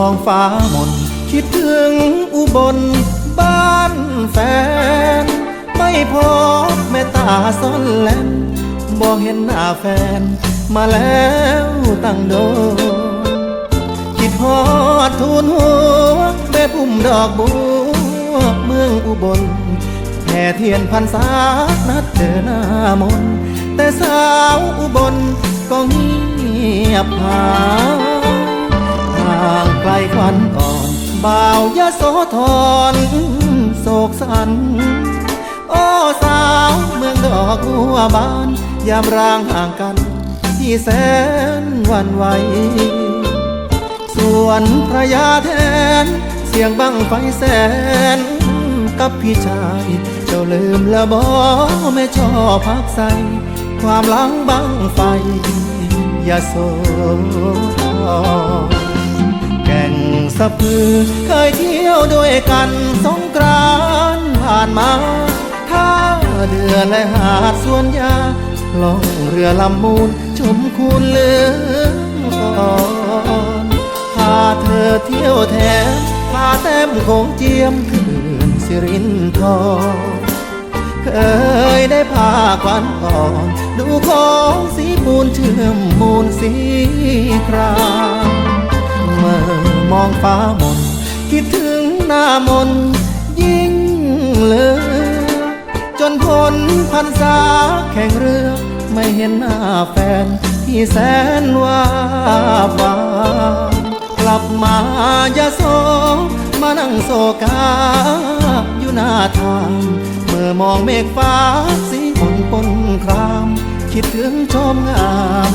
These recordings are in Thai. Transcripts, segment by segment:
มองฟ้ามนคิดถึงอุบลบ้านแฟน ไม่พบแม่ตาซ่อนแลนบอกเห็นหน้าแฟน มาแล้วตั้งโดคิดฮอดทูนหัวแม่พุ่มดอกบัวเมืองอุบลแห่เทียนพันษานัดเจอหน้ามนแต่สาวอุบลก็เงียบหายางไกลควันอ่อนบ่าวยะโสธรโศกสัน โอ้สาวเมืองดอกบัวบาน ยามร่างห่างกัน ที่แสนวันไหว ส่วนพระยาแทน เสียงบังไฟแสน กับพี่ชาย เจ้าลืมและบอไม่ชอบพักใสความหลังบังไฟ อย่าโสธร แก่งสะพือ เคยเที่ยวด้วยกันสงกรานผ่านมาท่าเดือและหาดสวนยาล่องเรือลำมูลชมคูนเลืองก่อนพาเธอเที่ยวแทนพาแต้มคงเจียมคืนสิรินทรเคยได้พาควันอ่อน ดูของสีมูลเชื่อมมูลสีคราม องฟ้ามนคิดถึงหน้ามนยิ่งเลือจนพ้นพันษาแข่งเรือไม่เห็นหน้าแฟนที่แสนว่าบากลับมายาโสมานั่งโศกาอยู่หน้าทางเมื่อมองเมฆฟ้าสีฝนปนคราม คิดถึงชมงาม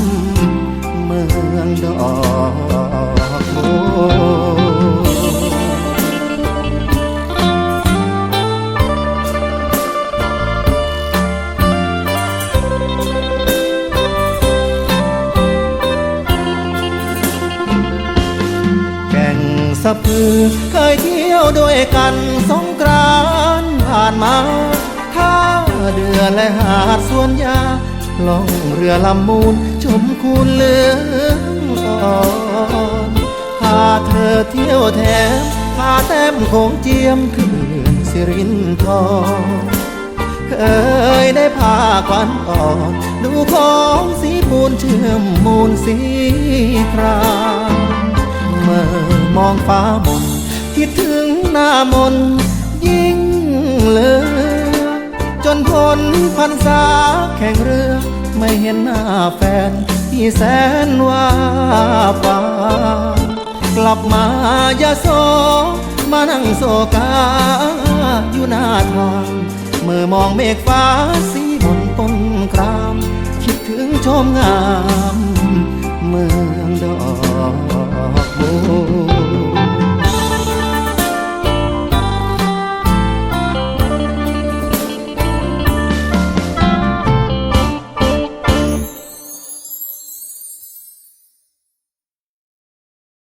สะพือเคยเที่ยวด้วยกันสงกรานผ่านมาท่าเดือและหาดสวนยาล่องเรือลำมูลชมคูนเลืองอ่อนพาเธอเที่ยวแถมพาแต้มคงเจียมคืนสิรินทรเคยได้พาควันอ่อนดูของสีมูลเชื่อมมูลสีครามเมื่อ มองฟ้ามนคิดถึงหน้ามนยิ่งเลือจนพ้นพันษาแข่งเรือ ไม่เห็นหน้าแฟนที่แสนว่าปากลับมายาโสมานั่งโศกา อยู่หน้าทางเมื่อมองเมฆฟ้าสีบนต้นคราม คิดถึงชมงาม